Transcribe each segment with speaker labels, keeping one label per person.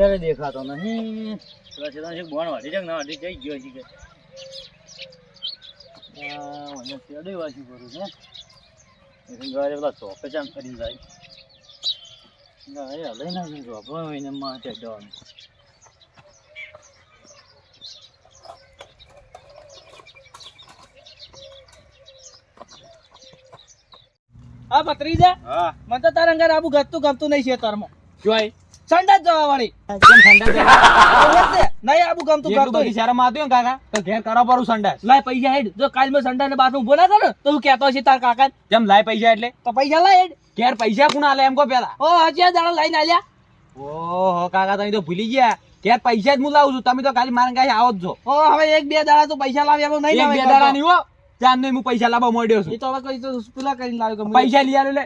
Speaker 1: ઘરે દેખાતો નહીં પેલા છેલ્લા છે બોણ વાટી છે કે ના વાટી જઈ ગયો છે કે આ મને પેડે વાંચી કરું છે એટલે ઘરે પેલા ચોપે ચામ કરી જાય ના એ હલે ના જઈ ચોપડો એને માટે જવાનું
Speaker 2: હા ભત્રીજા
Speaker 1: હા
Speaker 2: મને તો તારા અંગાર આબુ ગમતું ગમતું નહીં છે તારમાં
Speaker 1: જોઈ
Speaker 2: સંડાસ જવા વાળી નહીં આબુ
Speaker 1: કામ
Speaker 2: તું
Speaker 1: કરતો શરમ આવતી હોય કાકા તો ઘેર કરો પરું સંડા
Speaker 2: લાય પૈસા હેડ. જો કાલ મેં સંડા ને બાથરૂમ બોલા ના તો હું કહેતો છે તાર કાકા
Speaker 1: જેમ લાય પૈસા એટલે?
Speaker 2: તો પૈસા લાય હેડ.
Speaker 1: ઘેર પૈસા કોણ આલે એમ કો પેલા?
Speaker 2: ઓ હજી દાડા લઈને આલ્યા.
Speaker 1: ઓહો કાકા તમે તો ભૂલી ગયા. ઘેર પૈસા જ હું લાવું છું. તમે તો ખાલી મારા કાંઈ આવો જ છો.
Speaker 2: ઓ હવે એક બે દાડા તો પૈસા લાવ્યા એમ નહીં
Speaker 1: બે દાડા નહીં હો ત્યાં હું પૈસા લાવવા મળ્યો
Speaker 2: એ
Speaker 1: છું
Speaker 2: તો હવે કઈ તો પેલા કરીને લાવ્યો
Speaker 1: પૈસા લઈ આલે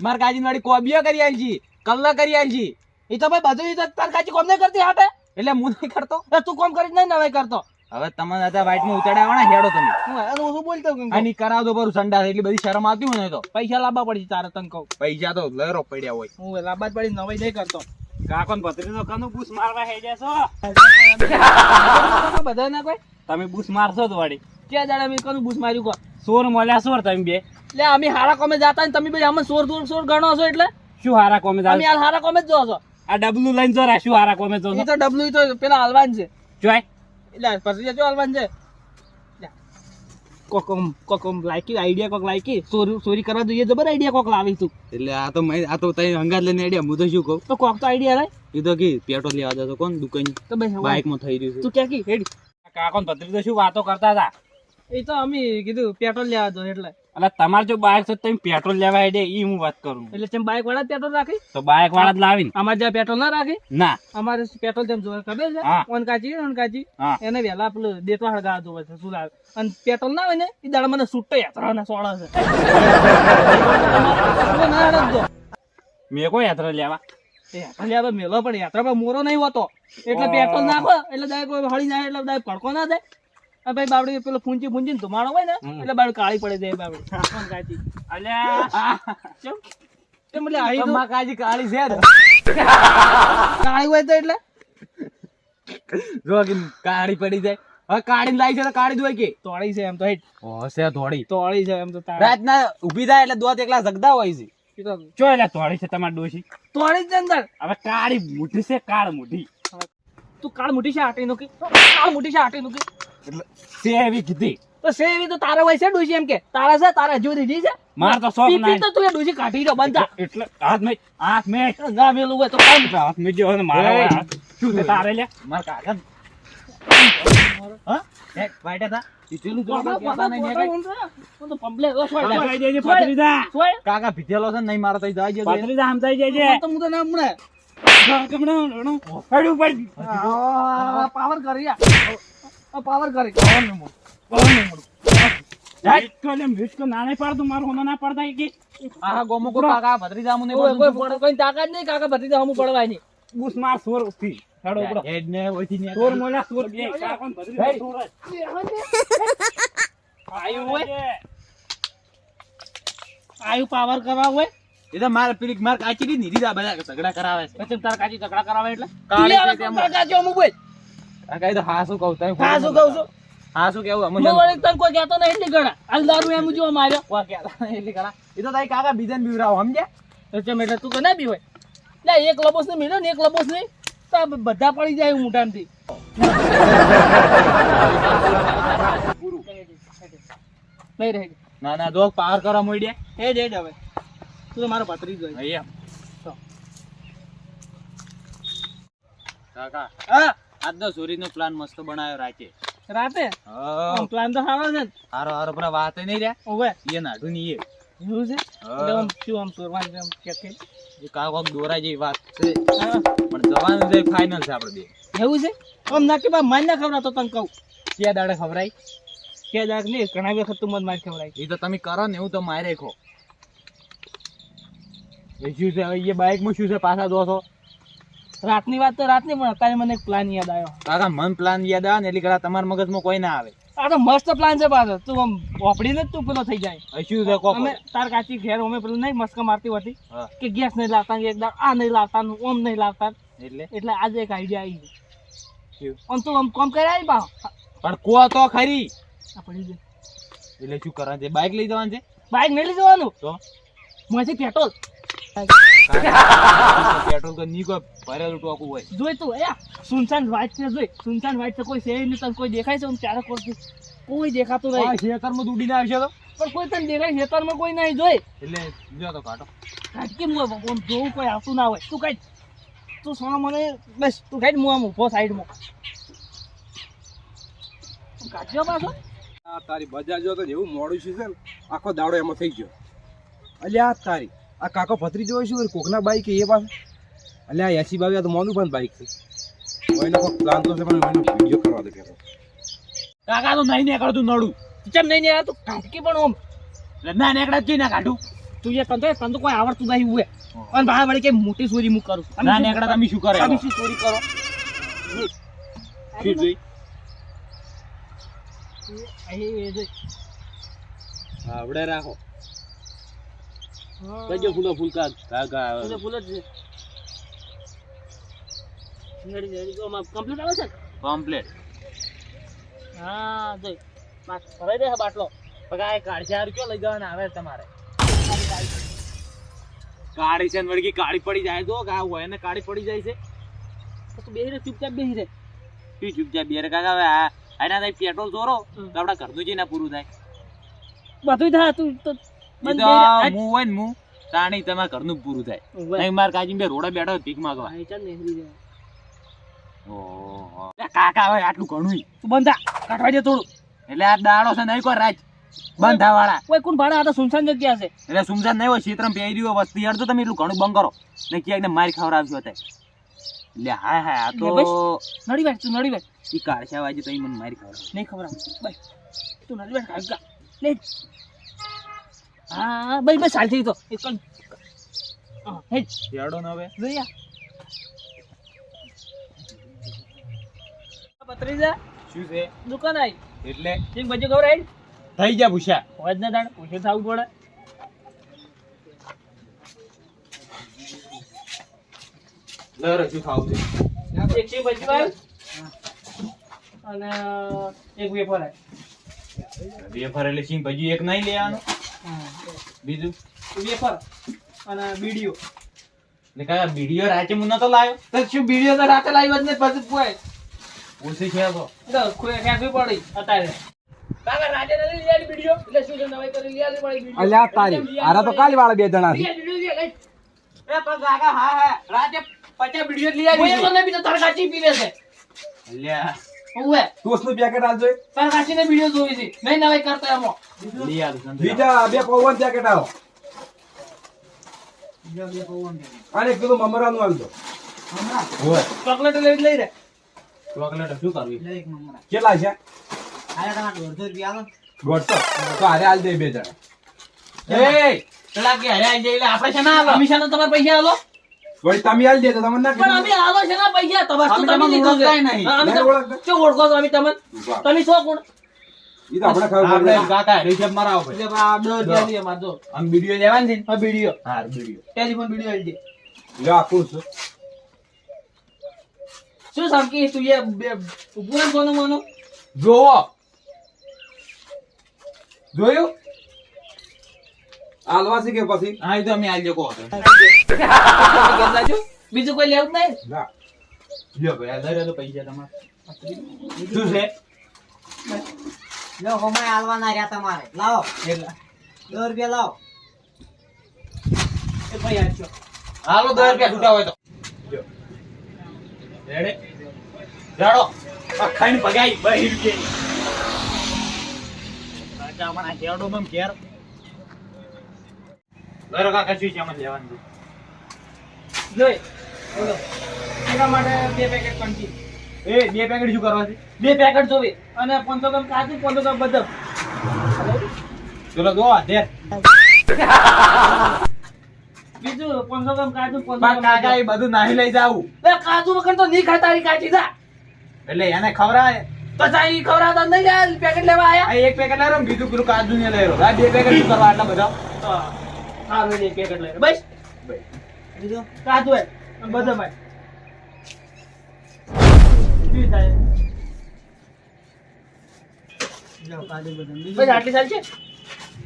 Speaker 1: મારા કાજી વાળી કોબીઓ કરી આવી છી કલ્લા કરી આવી છી.
Speaker 2: એ તો ભાઈ બધું તો તાર કાચી કોમ નહીં કરતી હાટે?
Speaker 1: એટલે હું નહીં કરતો.
Speaker 2: તું કોમ કરી નહીં નવાઈ કરતો.
Speaker 1: હવે તમે હતા વાઈટમાં ઉતાડ્યા હેડો તમે.
Speaker 2: હું શું બોલતો
Speaker 1: આની કરાવ દો બરું સંડા એટલી બધી શરમ આવતી હોય તો.
Speaker 2: પૈસા લાવવા પડી તારે તને કહું.
Speaker 1: પૈસા તો લહેરો પડ્યા હોય.
Speaker 2: હું લાવવા જ પડી નવાઈ નહીં કરતો.
Speaker 3: કાકોન ભત્રીનો કનું બૂસ મારવા હે જશો
Speaker 2: બધા ના કોઈ?
Speaker 3: તમે બૂસ મારશો તો વાડી.
Speaker 2: કે દાડા મેં કોનું બૂસ માર્યું કો
Speaker 3: સોર મળ્યા સોર તમે બે.
Speaker 2: એટલે અમે હારા કોમે જાતા ને તમે ભાઈ અમે સોર સોર સોર ગણો છો એટલે?
Speaker 3: શું હારા કોમે જાવ
Speaker 2: અમે હારા કોમે જ જો છો.
Speaker 3: આ ડબલુ લઈને જો શું હારા કોમે જો
Speaker 2: એ તો ડબલુ તો પેલા હલવાન છે.
Speaker 3: જોય.
Speaker 2: એટલે પછી જો હલવાન છે. કોક કોક લાયકી આઈડિયા કોક લાયકી. ચોરી ચોરી કરવા જોઈએ જબર આઈડિયા કોક લાવી તું
Speaker 1: એટલે આ તો મેં આ તો તઈ હંગાત લઈને આડ્યા હું તો શું કહું?
Speaker 2: તો કોક તો આઈડિયા લાય.
Speaker 1: એ તો કી પેટ્રોલ લેવા જતો કોણ? દુકાન
Speaker 2: તો ભાઈ
Speaker 1: બાઇકમાં થઈ રહ્યું છે.
Speaker 2: તું ક્યાં કી હેડી.
Speaker 3: કાકોન ભત્રીજો શું વાતો કરતા હતા?
Speaker 2: એ તો અમે કીધું પેટ્રોલ લેવા દો એટલે.
Speaker 3: એટલે તમારે જો બાઇક છે તમે પેટ્રોલ લેવા હેડે ઈ હું વાત કરું.
Speaker 2: એટલે તમે બાઇક વાળા પેટ્રોલ રાખી?
Speaker 3: તો બાઇક વાળા જ લાવી
Speaker 2: અમારે જ્યાં પેટ્રોલ ના રાખી?
Speaker 3: ના.
Speaker 2: અમારે પેટ્રોલ તેમ જોવે ખબર છે. ઓનકાચી ઓનકાચી એને વેલા પેલું દેતવા હળગા દો છે લાવે અને પેટ્રોલ ના હોય ને એ દાડા મને છૂટો યાત્રા ના સોળા છે. ના હળગતો.
Speaker 3: મેં કોઈ યાત્રા લેવા?
Speaker 2: યાત્રા મેલો પણ યાત્રા પર મોરો નહીં હોતો. એટલે પેટ્રોલ નાખો એટલે દાય કોઈ હળી જાય એટલે દાય ભડકો ના આ ભાઈ બાવડી પેલો ફૂંચી ફૂંચી ધુમાડો હોય ને એટલે બાવડી કાળી પડે જાય
Speaker 3: અલ્યા.
Speaker 2: કેમ કેમ એટલે તો
Speaker 1: કાજી કાળી છે
Speaker 2: કાળી હોય તો એટલે?
Speaker 1: જો કે કાળી પડી જાય. હવે કાળી લાવી છે તો કાળી જ હોય કે.
Speaker 2: તોડી છે એમ તો હેઠ.
Speaker 1: હશે તોળી.
Speaker 2: તોડી છે એમ તો તારે.
Speaker 1: રાતના ઊભી થાય એટલે દોત એકલા જગદા હોય છે.
Speaker 3: જો એટલે તોડી છે તમારી ડોશી.
Speaker 2: તોડી જ છે અંદર.
Speaker 3: હવે કાળી મૂઠી છે કાળ મૂઠી
Speaker 2: તું કાળ મૂઠી છે આટી નું કાળ મૂઠી છે આટી નો
Speaker 3: એટલે એવી કીધી.
Speaker 2: તો સેવી તો તારા હોય છે ડૂસી એમ કે તારા છે તારા હજુ દીધી છે?
Speaker 3: માર તો શોખ
Speaker 2: પીપી તો તું ડૂસી કાઢી દો બંધા
Speaker 3: એટલે હાથ મે હાથ મે
Speaker 2: ના મેલું હોય તો કામ
Speaker 3: હાથ મે જો મારા હોય શું તે તારે લે?
Speaker 1: માર કાકા હા? એ વાઈટા થા? નહીં. કાકા ભીતેલો છે નહીં મારો તો જવા જજો
Speaker 3: ભત્રીજા સમજાઈ જાય
Speaker 2: તો હું તો ના હમણે.
Speaker 3: હડું પડી
Speaker 2: આ પાવર કરી પાવર કરી. પાવરનું મળું. પાવરનું મળું.
Speaker 3: મિસકો લે મિસકો ના પાડતું મારું હોનો ના પડતા કે.
Speaker 1: આ ગોમો કો કાકા ભત્રીજા મને
Speaker 2: કોઈ કોઈ કોઈ કોઈ તાકાત નહીં કાકા ભત્રીજા હમું પડવાય નહીં.
Speaker 3: બુસ માર સોરથી હેડો ઉપડો
Speaker 1: હેડ ને ઓયથી ને
Speaker 3: સોર મોલા સોર બે કાકોન ભત્રીજા સોર
Speaker 2: આયુ હોય. આયુ પાવર કરવા હોય.
Speaker 1: એ તો મારે પેલી માર કાચી ની બધા ઝઘડા કરાવે છે.
Speaker 2: પછી તારા કાચી ઝઘડા કરાવે એટલે? કાચી બોલ
Speaker 1: એ તો હા કહું તને
Speaker 2: હા કહું છું?
Speaker 1: હા કેવું અમે
Speaker 2: હું વળી તને કોઈ કહેતો નહીં એટલી ગણા. હાલ દારૂ એમ જો માર્યો.
Speaker 1: વા કહેતા એટલી ગણા. એ તો તારી કાકા બીજાને બીવરાવો
Speaker 2: સમજે ચમ એટલે તું કે ના બી હોય લે એક લબોસ ને મિલ્યો ને એક લબોસ નહીં તો બધા પડી જાય મોટામથી લઈ રહે.
Speaker 1: ના ના દોગ પાર કરવા મોડ્યા
Speaker 2: એ જ હવે તું તો મારો પતરી જોઈ
Speaker 1: અહીંયા કાકા.
Speaker 2: હા.
Speaker 1: આજનો ચોરીનો પ્લાન મસ્ત બનાવ્યો રાતે.
Speaker 2: રાતે?
Speaker 1: હા.
Speaker 2: પ્લાન તો સારો છે
Speaker 1: હારો હારો પેલા વાત નહીં રે.
Speaker 2: ઓવે.
Speaker 1: એ નાડું ની એ.
Speaker 2: એવું છે? આમ શું આમ ચોરવાનું આમ ચેક
Speaker 1: એ કાકો દોરા જેવી વાત છે. પણ જવાનું છે ફાઇનલ છે આપણે બે.
Speaker 2: એવું છે? આમ ના કે બા માન ના ખવડાવતો તને કહું.
Speaker 1: કે દાડે ખબરાય
Speaker 2: કે દાડે નહીં ઘણા વખત તું મત માર ખવડાય.
Speaker 1: એ તો તમે કરો ને એવું તો મારે ખો. એ શું છે એ બાઇકમાં શું છે પાછા દોસો?
Speaker 2: રાતની વાત તો રાતની પણ અત્યારે મને એક પ્લાન યાદ આવ્યો.
Speaker 1: કાકા મન પ્લાન યાદ આવે ને એટલે કદાચ તમારા મગજમાં કોઈ ના આવે.
Speaker 2: આ તો મસ્ત પ્લાન છે પાછો. તું આમ ઓપડીને જ તું પેલો થઈ જાય.
Speaker 1: શું છે
Speaker 2: અમે તાર કાચી ઘેર અમે પેલું નહીં મસ્ક મારતી હતી કે ગેસ નહીં લાવતા એક દાડ આ નહીં લાવતા ઓમ નહીં લાવતા.
Speaker 1: એટલે?
Speaker 2: એટલે આજે એક આઈડિયા આવી? આમ તું આમ કોમ કર્યા આવી પાહો
Speaker 1: પણ કો તો ખરી.
Speaker 2: પડી જાય
Speaker 1: એટલે શું કરવાનું છે? બાઇક લઈ જવાનું છે?
Speaker 2: બાઈક નહીં લઈ જવાનું?
Speaker 1: તો?
Speaker 2: માંથી પેટ્રોલ
Speaker 1: પેટ્રોલ તો ની કોઈ ભરેલું ટોકું હોય
Speaker 2: જોઈ તું અયા સુનસાન વાઇટ છે જોઈ સુનસાન વાઇટ છે કોઈ છે નહીં તને કોઈ દેખાય છે હું ચારે કોરથી કોઈ દેખાતું નહીં
Speaker 1: ખેતરમાં દૂડી ના આવશે તો
Speaker 2: પણ કોઈ તને દેખાય ખેતરમાં કોઈ નહીં જોઈ
Speaker 1: એટલે જો તો કાઢો
Speaker 2: કાઢકી મું આમ જોવું કોઈ આવતું ના હોય તું કાઢ તું સોના મને બસ તું કાઢ મુ આમ ઊભો સાઈડમાં કાઢજો પાછો
Speaker 4: તારી બજાર જો તો એવું મોડું છે ને, આખો દાડો એમાં થઈ ગયો. અલ્યા તારી. આ કાકો ભત્રી જોઈ છું કોકના બાઈક એ પાસે એટલે આ એસી બાવી તો મોનું પણ બાઈક છે. કોઈનો કોઈ પ્લાન તો છે પણ એનો વીડિયો કરવા દે પેલો.
Speaker 1: કાકા તો નહીં નીકળતું નડું.
Speaker 2: ચમ નહીં નીકળ? તું કાઢકી પણ ઓમ.
Speaker 1: ના નીકળે જ ના કાઢું?
Speaker 2: તું એ તને તો તને કોઈ આવડતું નહીં ઉવે અને ભાઈ વળી કે મોટી ચોરી હું કરું.
Speaker 1: ના નીકળે તમે શું કરે?
Speaker 2: તમે શું ચોરી કરો?
Speaker 1: શું જોઈ? આવડે રાખો. કજો ફૂલો ફૂલકા કા કા
Speaker 2: ફૂલે ફૂલ જ કમ્પ્લીટ આવે છે?
Speaker 1: કમ્પ્લીટ
Speaker 2: હા જોઈ. ભરાઈ દે બાટલો.
Speaker 1: પગાય કાળજાર કયો લઈ જવાના આવે તમારે? કાળી છે વળગી કાળી પડી જાય તો કા હોય ને કાળી પડી જાય છે.
Speaker 2: તો બેહી રે ચૂપચાપ બેહી રે
Speaker 1: તું ચૂપચાપ બેર કાકા હવે આ આના થાય પેટ્રોલ ચોરો. તો આપણા ઘરનું જ ના પૂરું થાય.
Speaker 2: બધું થાય. તું તો
Speaker 1: એ તો હું હોય ને હું તાણી તમારા ઘરનું પૂરું થાય. નહીં માર કાજી બે રોડા બેઠો ભીખ માંગવા. ઓહો. કાકા હોય આટલું ઘણું
Speaker 2: તું બંધા કાઢવા દે થોડું.
Speaker 1: એટલે આ દાડો છે નહીં કોઈ રાજ બંધા વાળા
Speaker 2: કોઈ કોણ ભાડા? આ તો સુનસાન જગ્યા છે.
Speaker 1: એટલે સુમસાન નહીં હોય ક્ષેત્રમાં પહેરી હોય વસ્તી હેડતો તમે એટલું ઘણું બંધ કરો ને ક્યાંક ને મારી ખવડાવજો અત્યારે. એટલે હા હા આ તો
Speaker 2: લે નડી બેઠ તું નડી બેઠ
Speaker 1: ઈ કાળશા વાજે તો મને મારી ખવડાવ.
Speaker 2: નહીં ખબર આમ. બસ. તું નડી બેઠ કાકા લે. હા બસ બસ હાલ થઈ તો હેડ.
Speaker 1: ને હવે.
Speaker 2: જોયા પત્રીજા
Speaker 1: શું છે?
Speaker 2: દુકાન આવી
Speaker 1: એટલે?
Speaker 2: એક બજે ખબર
Speaker 1: થઈ જા
Speaker 2: ના થવું પડે.
Speaker 1: શું છે.
Speaker 2: એક છે બજે વાર અને એક વેફર આવી
Speaker 1: બે એટલે સિંગ ભજી એક નહીં લેવાનું. બીજું?
Speaker 2: વેફર અને બીડીઓ.
Speaker 1: એટલે કાકા બીડીઓ રાતે મું તો લાયો
Speaker 2: તો શું બીડીઓ તો રાતે લાવ્યો જ ને પછી પોય
Speaker 1: ઓછી છે તો.
Speaker 2: તો કોઈ ફેંકવી પડી અત્યારે. કાકા રાતે નથી લઈ બીડીઓ? એટલે શું છે નવાઈ કરી લઈ પડી બીડીઓ
Speaker 4: અલ્યા તારી. આરા તો કાલ વાળા બે જણા છે.
Speaker 2: લઈ આલી બીડીઓ લઈ.
Speaker 1: એ પણ કાકા હા હા. રાતે પચાસ વીડિયો લઈ
Speaker 2: કોઈ તો નહીં પીતો તાર કાચી પીવે છે.
Speaker 1: અલ્યા.
Speaker 2: ઓવે
Speaker 4: ટોસનું પેકેટ આલજો
Speaker 2: તાર કાચી ને જોઈ છે. નહીં નવાઈ કરતા એમાં.
Speaker 4: બીજા બે પૌવન પેકેટ આવો અને એક કિલો મમરાનું આલજો
Speaker 2: ચોકલેટ લઈ લઈ રે.
Speaker 1: ચોકલેટ શું કરવી?
Speaker 4: કેટલા છે? દોઢસો તો હારે આલ દે બે જણા.
Speaker 1: એ! પેલા કે હરે આઈ જાય એટલે આપણે છે ના આલો.
Speaker 2: તમારે પૈસા આલો?
Speaker 4: વળી તમે આલ દે તો તમને ના
Speaker 2: પણ અમે આલો છે ને પૈસા તમારે તો તમે
Speaker 1: તમને
Speaker 2: લીધું છે.
Speaker 1: નહીં.
Speaker 2: હા, અમે તો- ચો ઓળખો છો અમે
Speaker 4: તમે
Speaker 2: તમે છો કોણ?
Speaker 4: ઈ તો આપણે ખબર
Speaker 1: આપણે કાકા હરી છે મારા ઉપર.
Speaker 2: એટલે આ દો દે મારે જો.
Speaker 1: આમ વીડિયો લેવાની છે
Speaker 2: આ વિડિયો
Speaker 1: હા વીડિયો
Speaker 2: ટેલિફોન વિડિયો આલ દે.
Speaker 4: લે આખું છે
Speaker 2: શું સમકી? તું એ ઉપર કોનો સોનું
Speaker 1: જોવો
Speaker 4: જોયું? આલવા છે કે પછી?
Speaker 1: હા એ તો અમે આલજો તો.
Speaker 2: બીજું કોઈ લેવું નહીં?
Speaker 4: ના.
Speaker 1: લ્યો ભાઈ આ તો પૈસા તમારે. શું છે?
Speaker 5: લો રહ્યા તમારે. લાવો.
Speaker 1: કેટલા
Speaker 5: રૂપિયા લાવો.
Speaker 2: એ ભાઈ આજો.
Speaker 1: હાલો દસ રૂપિયા છૂટા હોય તો. રેડે જાડો. આ ખાઈને ભગાઈ બહી રૂપિયા કાકા મને કેડો મમ કેર દરો કાકા શું છે લેવાનું?
Speaker 2: જોઈ બોલો. એના માટે બે પેકેટ કંઠી
Speaker 1: એ બે પેકેટ શું કરવા છે?
Speaker 2: બે પેકેટ જોવે. અને પાંચસો ગ્રામ કાજુ પાંચસો ગ્રામ બદામ
Speaker 1: ચલો દો ધેર.
Speaker 2: બીજું પાંચસો ગ્રામ કાજુ પાંચસો
Speaker 1: બા
Speaker 2: ગ્રામ
Speaker 1: કાકા એ બધું નાહી લઈ જાવ
Speaker 2: એ કાજુ વગર તો નહીં ખાતા કાચી જા.
Speaker 1: એટલે એને ખવરાય
Speaker 2: તો સાઈ ખવરાતા નહીં યાર પેકેટ લેવા આયા.
Speaker 1: એક પેકેટ લઈ બીજું પેલું કાજુ ને આ બે પેકેટ શું કરવા આટલા બધા?
Speaker 2: પેકેટ બસ.
Speaker 5: બીજું?
Speaker 2: કાજુ થાય? બસ આટલી ચાલશે?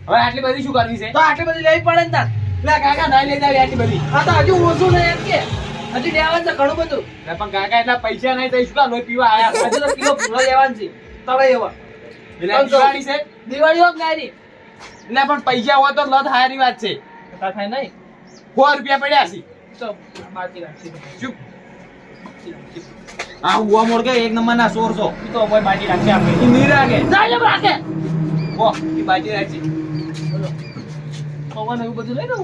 Speaker 1: હવે આટલી બધી શું કરવી છે?
Speaker 2: તો આટલી બધી લેવી પડે ને તાર.
Speaker 1: લે કાકા ના લઈ જાવ આટલી બધી.
Speaker 2: આ તો હજુ ઓછું નહીં એમ કે. હજુ લેવાનું છે ઘણું બધું.
Speaker 1: પણ કાકા એટલા પૈસા નહીં થઈ શું લોહી પીવા આવ્યા
Speaker 2: હજુ તો કિલો પૂરો લેવાનું છે. તળે એવા.
Speaker 1: દિવાળી છે?
Speaker 2: દિવાળી હોત નારી.
Speaker 1: એટલે પણ પૈસા હોય તો લત હારી વાત છે.
Speaker 2: તા થાય નહીં.
Speaker 1: સો રૂપિયા પડ્યા છે.
Speaker 2: તો બાકી રાખી
Speaker 1: ચૂપ. આ હુવા મોડ કે એક નંબર ના સોર છો.
Speaker 2: તો ભાઈ બાજી રાખી આપણે
Speaker 1: ઈ નહીં રાખે
Speaker 2: જાય એમ રાખે.
Speaker 1: ઓ ઈ બાજી રાખી.
Speaker 2: પવન એવું બધું લઈ લઉં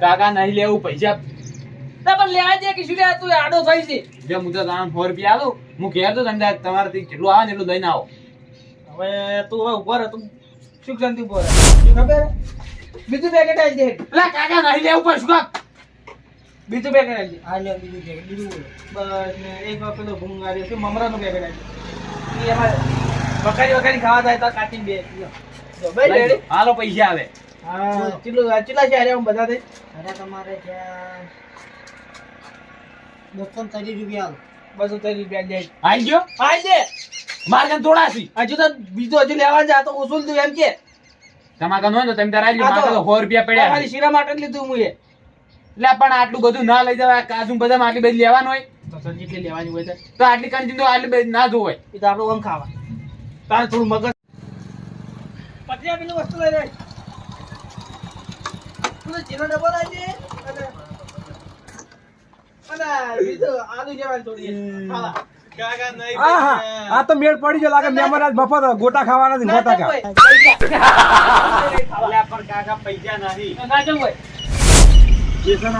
Speaker 1: કાકા નહીં લેવું પૈસા.
Speaker 2: ના પણ લેવા દે કે શું લે? તું આડો થઈ છે.
Speaker 1: જે હું તો તમને સો રૂપિયા આલું હું ઘેર તો તમને તમારાથી જેટલું આવે ને એટલું દઈને આવો.
Speaker 2: હવે તું હવે ઊભો રહે તું સુખ શાંતિ ઊભો રહે. ખબર? બીજું પેકેટ આવી દે.
Speaker 1: એટલે કાકા નહીં લેવું પણ શું કામ?
Speaker 2: બીજું પેકેટ આવી
Speaker 5: આ લ્યો, બીજું પેકેટ બીજું બોલો.
Speaker 2: બસ ને એક વાર પેલો ભૂંગારી છે. મમરાનું પેકેટ આવી ઈ એમાં વખારી વખારી ખાવા થાય તો કાચીને બે. લો. રેડી
Speaker 1: હાલો પૈસા આવે.
Speaker 2: હા ચીલું ચીલા છે હું બધા થઈ
Speaker 5: અરે તમારે ત્યાં બસો ત્રીસ રૂપિયા આલો.
Speaker 2: બસો ત્રીસ રૂપિયા જાય
Speaker 1: આવી ગયો
Speaker 2: આઈ દે.
Speaker 1: મારે કન
Speaker 2: હજુ તો બીજું હજુ લેવા જા તો ઉસુલ તું એમ કે.
Speaker 1: હોય ને તો તમે તારા
Speaker 2: આ
Speaker 1: સો રૂપિયા પડ્યા
Speaker 2: ખાલી શીરા માટે લીધું હું
Speaker 1: એટલે પણ આટલું બધું ના લઈ જવાય કાજુ બધા આટલી બધી લેવાનું હોય?
Speaker 2: તો જેટલી લેવાની હોય તો.
Speaker 1: તો આટલી કંચી તો આટલી બધી ના જોવાય
Speaker 2: એ તો આપણું આમ ખાવા. તારે થોડું મગજ પછી પેલી વસ્તુ લઈ રહી તું ચીનો ડબ્બો લાવી અને બીજું આલુ જેવા થોડી. ખાવા.
Speaker 1: આ તો મેળ પડી ગયો લાગે મહેમાન આજ મફત ગોટા ખાવાના છે ગોટા ખા. પણ કાકા પૈસા નથી.
Speaker 2: ના જવું હોય.
Speaker 1: બેસન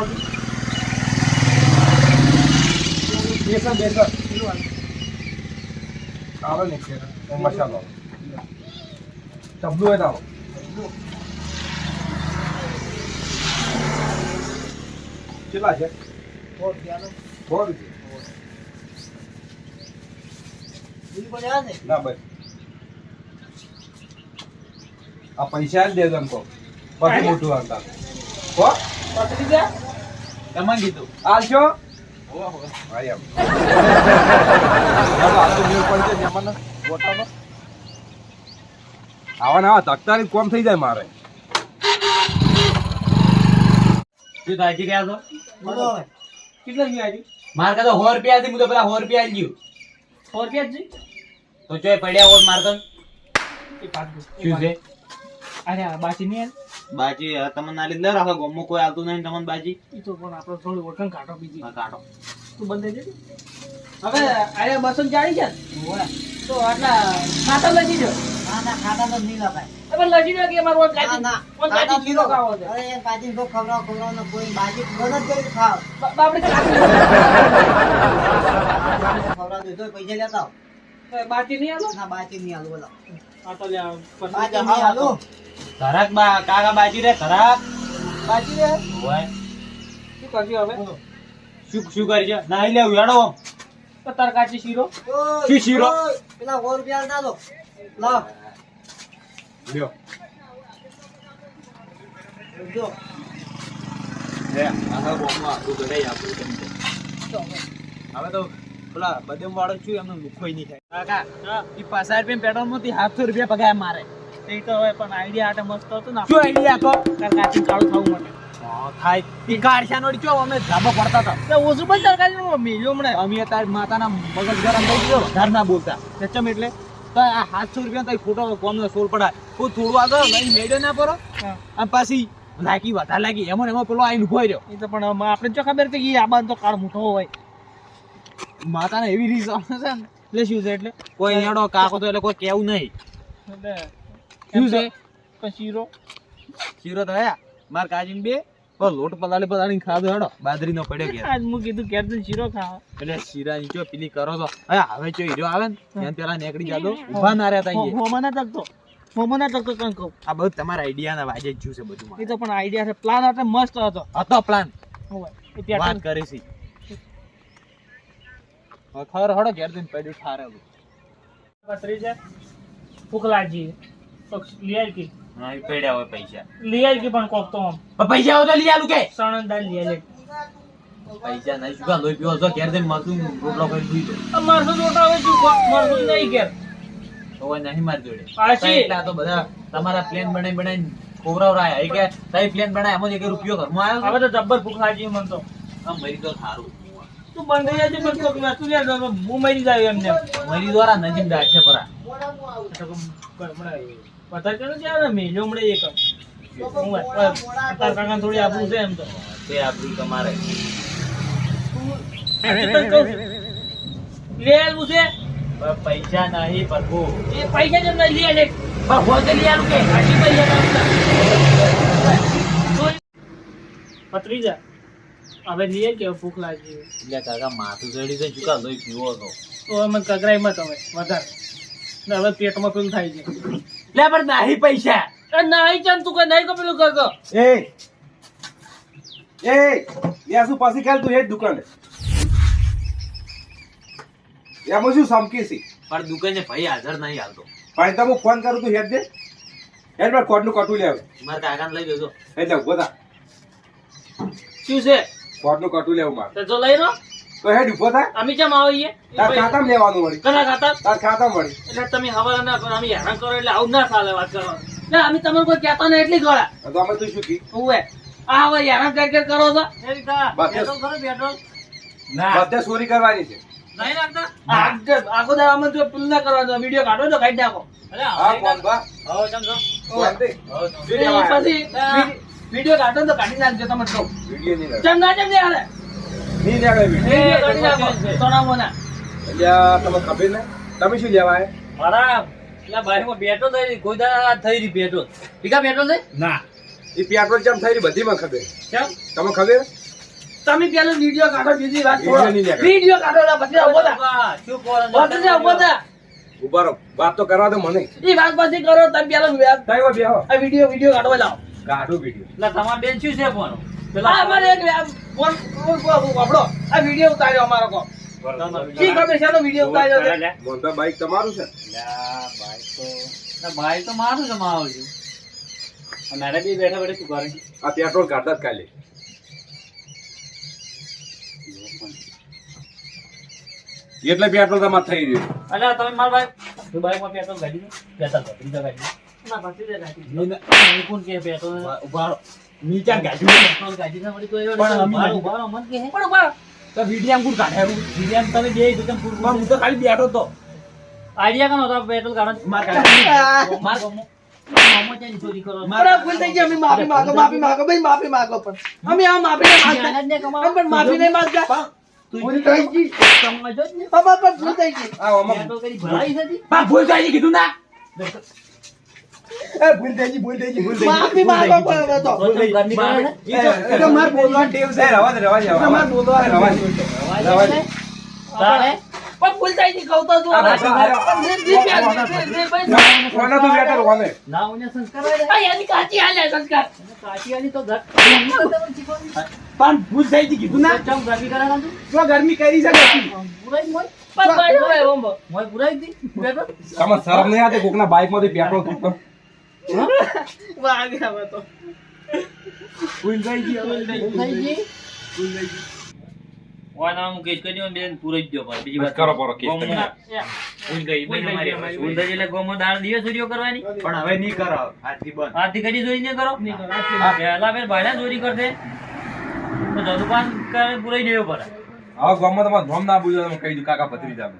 Speaker 1: મસાલો. કેટલા છે?
Speaker 5: સો રૂપિયા
Speaker 1: સો રૂપિયા.
Speaker 5: બીજું કોઈ લેવા છે?
Speaker 1: ના? બસ. આ પૈસા જ દેજો એમ કહો પછી મોટું
Speaker 2: જા.
Speaker 1: તમને કીધું. આલશો આ તો મેળ ગોટાનો. આવા ના આવા કોમ થઈ જાય મારે. શું થાય છે?
Speaker 5: હવે.
Speaker 2: કેટલા થયા
Speaker 1: મારે કાં તો સો રૂપિયા હતી હું તો પેલા સો રૂપિયા આલી ગયું
Speaker 2: સો કે જ?
Speaker 1: તો ચોય પડ્યા હોત મારે તો
Speaker 2: એ પાંચ
Speaker 1: શું છે
Speaker 2: અરે આ બાજી નહીં
Speaker 1: બાજી તમને ના લીધે રાખો ગમો કોઈ આવતું નહીં તમને બાજી
Speaker 2: તો પણ આપણે થોડી ઓળખાણ કાઢો બીજી
Speaker 1: કાઢો
Speaker 2: તું બંધ થઈ જજે. હવે અરે બસો ચાલી ને?
Speaker 5: ઓવે.
Speaker 2: તો આટલા ખાતા લખી દો.
Speaker 5: ના, ના, ખાતા તો નહીં લખાય.
Speaker 2: તમે લખી દો કે અમારો ઓન
Speaker 5: ના, ના,
Speaker 2: ઓન
Speaker 5: ખાતા
Speaker 2: કાચી ખાવો છે.
Speaker 5: અરે, એ કાચીને કોઈ ખવડાવો, ખવડાવો ને કોઈ બાજી મદદ કરી ખાવ.
Speaker 2: બાપડે કાચી
Speaker 5: દીધો, પૈસા લેતા આવો.
Speaker 2: બાકી નહીં આલો?
Speaker 5: ના, બાજી નહીં આલું, બોલો.
Speaker 2: આ તો લ્યા, પતરી
Speaker 5: બાજી
Speaker 2: જા,
Speaker 5: નહીં
Speaker 2: હા,
Speaker 1: ધરાક બા કાકા બાજી રે ધરાક.
Speaker 2: બાકી રે.
Speaker 1: હોય.
Speaker 2: શું કરશું હવે?
Speaker 1: શું શું કરી છે ના લેવું હેડો
Speaker 2: તો તાર કાચી શીરો.
Speaker 1: શી શીરો?
Speaker 5: પેલા સો રૂપિયા ના દો. લા.
Speaker 1: લ્યો.
Speaker 5: જો.
Speaker 1: લે આખા બોમ્બમાં આપણું ઘરે આપણું કેમ છે. હવે તો પેલા બદમ વાળો છું એમનો લુખોય નહીં થાય. કાકા એ પાછા રૂપિયા પેટ્રોલમાંથી સાતસો રૂપિયા પગાર મારે.
Speaker 2: એ તો હવે પણ આઈડિયા આટે મસ્ત હતો ને
Speaker 1: શું આઈડિયા તો
Speaker 2: કાચી ચાલુ થવું માટે.
Speaker 1: થાય. ઈ કારશા નોડી ચો અમે ધાબા પડતા હતા.
Speaker 2: તો ઓછું પણ તાર કાચી મેલ્યો
Speaker 1: અમે અત્યારે માતાના મગજ ગરમ થઈ ગયો વધારે ના બોલતા. ચચમ એટલે? તો આ સાતસો રૂપિયા તો ખોટો કોમનો સોલ પડાય. કોઈ થોડું આગળ લઈને મેળ્યો ના પડો
Speaker 2: હા.
Speaker 1: અને પાછી લાગી વધારે લાગી. એમાં એમાં પેલો આઈને ઊભો રહ્યો.
Speaker 2: એ તો પણ આપણે જો ખબર કે આ બાન તો કાળ મોટો હોય.
Speaker 1: માતાને એવી રીત છે
Speaker 2: એટલે શું છે એટલે?
Speaker 1: કોઈ નેડો કાકો તો એટલે કોઈ કેવું નહીં.
Speaker 2: એટલે
Speaker 1: શું છે?
Speaker 2: શીરો
Speaker 1: શીરો તો હયા માર કાજીન બે. પણ લોટ પલાળી પલાળી ખાધો હેડો. બાજરીનો પડ્યો કે
Speaker 2: આજ મુ કીધું કે તું શીરો ખાવ.
Speaker 1: એટલે શીરા ની જો પેલી કરો તો હયા હવે જો હીરો આવે ને ત્યાં પેલા નેકડી જાદો ઊભા ના રહેતા અહીંયા.
Speaker 2: મોમાં ના તકતો. મોમાં ના તકતો કણ કહું.
Speaker 1: આ બધું તમારા આઈડિયા ના વાજે જ્યું છે બધું
Speaker 2: એ તો પણ આઈડિયા છે. પ્લાન હતો મસ્ત હતો.
Speaker 1: હતો પ્લાન વાત કરી છે હવે હડો ઘેર જઈને પડ્યું ઠારે બધું.
Speaker 2: પતરી છે તો લઈ આવી કે?
Speaker 1: હા પડ્યા હોય પૈસા.
Speaker 2: લઈ આવી પણ કોક તો
Speaker 1: પૈસા હોય તો લઈ આલું કે?
Speaker 2: સણન લઈ આવી
Speaker 1: પૈસા નહીં શું લોહી પીવો છો? ઘેર જઈને મરતું રોટલો કરી સુઈ દો
Speaker 2: મારસો જોતા હવે શું મારસો નહીં ઘેર.
Speaker 1: તો નહીં મારી જોડે.
Speaker 2: પાછી.
Speaker 1: એટલા તો બધા તમારા પ્લેન બનાવી બનાવીને ખોવરાવરાયા. એ કે તઈ પ્લેન બનાય એમાં એક રૂપિયો ઘરમાં આવ્યો
Speaker 2: હવે તો જબ્બર ભૂખ લાગી મને તો.
Speaker 1: આમ મરી તો સારું
Speaker 2: તું બંધ થઈ જાય પણ કોક તો હું મરી જાય એમને.
Speaker 1: મરી દ્વારા નજીક દાટ છે પરા.
Speaker 2: છે યાર? મેલ્યો હમણાં એક. હું તાર કાકાને થોડી આબરૂ છે એમ તો.
Speaker 1: તમારે.
Speaker 2: લે છે.
Speaker 1: પૈસા નહીં પ્રભુ
Speaker 2: એ પૈસા જેમ નહીં? લે લે પણ હોતે લે આલું કે? હાજી પૈસા ના પત્રીજા હવે લઈએ કે ભૂખ લાગી.
Speaker 1: એટલે કાકા માથું ચડી જાય ચૂકા લોહી પીવો
Speaker 2: તો. તો અમે કગરાઈમાં તમે વધારે. ને હવે પેટમાં પેલું થાય છે.
Speaker 1: લે પણ નહીં પૈસા.
Speaker 2: એ નહીં ચાલ તું કઈ નહીં કપેલું કર કર.
Speaker 4: એ એ યા શું પાછી કાલ તું એ દુકાને. એમાં શું સમકી છે?
Speaker 1: પણ દુકાને ભાઈ હાજર નહીં હાલતો.
Speaker 4: પણ તમે ફોન કરું તું હેડ દે. હેડ પર કટું લે આવે
Speaker 1: મારા કાકાને લઈ જજો
Speaker 4: એટલે ઊભો થા.
Speaker 2: શું છે?
Speaker 4: કોડનું કટું લેવું મારે.
Speaker 2: તો જો લઈ લો.
Speaker 4: તો હેડ ઊભો થા.
Speaker 2: અમે કેમ આવીએ?
Speaker 4: તાર ખાતામાં લેવાનું વળી.
Speaker 2: કના ખાતા?
Speaker 4: તાર ખાતામાં વળી.
Speaker 2: એટલે તમે હવા ના કરો અમે હેરાન કરો એટલે આવું ના ચાલે વાત કરવા. એટલે અમે તમને કોઈ કહેતા ને એટલી ગોળા
Speaker 4: તો અમે તું શું કી?
Speaker 2: ઓવે આ હવે હેરાન કર કર કરો છો? પેટ્રોલ
Speaker 4: બધે ચોરી કરવાની છે.
Speaker 1: નહીં નાખતા
Speaker 2: આ- આખો દાડો અમે તો પુલ ના કરવાનો વીડિયો કાઢો તો કાઢી નાખો.
Speaker 1: અરે
Speaker 4: આ ફોન બા?
Speaker 1: હવે સમજો
Speaker 2: પછી વિડી- વીડિયો કાઢો તો કાઢી નાખજો તમે તો
Speaker 4: વિડિયો નહીં
Speaker 2: ચમ ના ચમ નહીં હાલે?
Speaker 4: નહીં નીકળે આ ખબર ને? તમે શું લેવા
Speaker 1: મારા પેલા બારીમાં પેટ્રોલ થઈ કોઈ દાડા થઈ રહી પેટ્રોલ ટીકા પેટ્રોલ થઈ?
Speaker 3: ના.
Speaker 4: એ પેટ્રોલ ચમ થઈ રહી? બધી માં ખબર.
Speaker 2: કેમ?
Speaker 4: તમે ખબર?
Speaker 2: તમે પેલો વિડિયો કાઢો બીજી વાત
Speaker 4: વીડિયો
Speaker 2: કાઢો પછી ઊભો થા.
Speaker 1: શું બોલો
Speaker 2: પછી આવો થા.
Speaker 4: ઊભા રહો. વાત તો કરવા દો મને.
Speaker 2: એ વાત પછી કરો તમે પેલો આ
Speaker 4: બેહો.
Speaker 2: વીડિયો વીડિયો કાઢવા લાવો
Speaker 4: કાઢો વીડિયો.
Speaker 1: એટલે તમારા બેન શું છે ફોન?
Speaker 2: આ અમારે એક ફોન ફોન આ વીડિયો ઉતાર્યો અમારો કો શી ખબર શાનો વીડિયો ઉતાર્યો છે?
Speaker 4: મોહનભાઈ બાઈક તમારું છે?
Speaker 1: ભાઈ તો મારું છે મારું છું. મારે બી બેઠા બેઠા શું કરે
Speaker 4: આ પેટ્રોલ કાઢતા જ કાલે એટલે પેટ્રોલ તમારે થઈ રહ્યું
Speaker 1: અલ્યા તમે મારા ભાઈ તું બાઈકમાં પેટ્રોલ ગાડી દો પેટ્રોલ ગાડી
Speaker 2: ના પછી દે કાઢી.
Speaker 1: કોણ કે પેટ્રોલ? ઊભા. નીચે કાઢ્યું પેટ્રોલ ના વળી તો એ
Speaker 3: પણ
Speaker 1: ઊભા રહો,
Speaker 3: નથી.
Speaker 1: ઊભા રહો, મન કે
Speaker 2: પણ ઊભા.
Speaker 3: તો વિડીયામ કોણ કાઢે? એવું?
Speaker 1: તમે બે તો કેમ પૂરું
Speaker 3: હું તો ખાલી બેઠો તો
Speaker 1: આઈડિયા કનો હતો? પેટ્રોલ કાઢો
Speaker 3: માર કાઢે.
Speaker 1: માર મોમો છે ને ચોરી કરો?
Speaker 2: ભૂલ થઈ ગઈ. માફી માંગો માફી માંગો ભાઈ માફી માંગો પણ. અમે આ માફી નહીં માંગતા.
Speaker 1: મહેનત ને કમાવા.
Speaker 2: અમે પણ માફી નહીં માંગતા. ભૂલ થઈ ગઈ.
Speaker 1: સમજો જ ને.
Speaker 2: અમાર પણ ભૂલ થઈ ગઈ.
Speaker 4: આ આમાં
Speaker 1: પેટ્રોલ કરી ભરાઈ હતી
Speaker 3: પણ ભૂલ થઈ ગઈ કીધું ના.
Speaker 4: ભૂલ થઈ ગઈ ભૂલ થઈ ગઈ ભૂલ થઈ
Speaker 2: માફી માંગો પણ તો
Speaker 1: તો તમે ઘરની
Speaker 4: એ તો- એ તો ટેવ છે રવા દે રવા દે
Speaker 2: એ તો
Speaker 4: રવા રવા
Speaker 1: તારે?
Speaker 2: પણ ભૂલ થઈ ગઈ કહું તો છું
Speaker 4: આ
Speaker 2: હવે.
Speaker 4: પાછા હારે.
Speaker 2: પણ જે- જે પ્યાર- જે- જે ભાઈ-
Speaker 4: કોના તું બેઠો રહો ના
Speaker 1: ઉને સંસ્કાર
Speaker 2: આ એની કાચી હાલે સંસ્કાર
Speaker 1: કાચી વાળી તો ઘર-
Speaker 3: પણ ભૂલ થઈ ગઈ કીધું ના
Speaker 1: ચમ ગરમી કરે કાં તું?
Speaker 3: ગરમી કરી છે ગરમી.
Speaker 1: મોય?
Speaker 2: પણ ઓમ.
Speaker 1: મોય પુરાઈ દી? પેટ્રોલ?
Speaker 4: તમે શરમ નહીં આતે કોકના બાઇકમાંથી પેટ્રોલ ફૂટતો
Speaker 2: વાગે હવે તો.
Speaker 3: ભૂલ થઈ ગઈ હવે.
Speaker 1: થઈ ગઈ? ઓય ના હું કેસ કરી બેન પુરાઈ જ દ્યો પાછો. બીજી વાત
Speaker 4: કરો, કરો, કેસ
Speaker 1: એટલે ગોમમાં દાળ દિવસ ચોરીઓ કરવાની?
Speaker 4: પણ હવે નહીં કરો. આજથી બંધ.
Speaker 1: આજથી કદી ચોરી નહીં કરો? પહેલા ફેર ભાડા ચોરી કરશે. તો જદુપાન કરે પુરાઈ દેવો પડે
Speaker 4: હવે ગામમાં તમારે ધોમ ના બોલ્યો તમે કહી દઉં કાકા પતરી જામે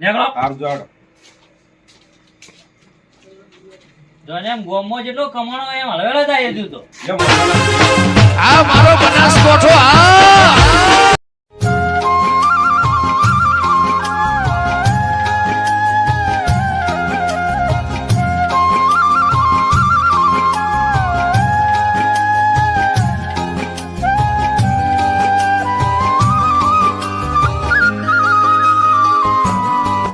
Speaker 1: નીકળો.
Speaker 4: હારું જોડો.
Speaker 1: જો ને જેટલો કમાણો એમ હળવેલા થાય હજુ તો
Speaker 6: આ મારો બનાસકોઠો આ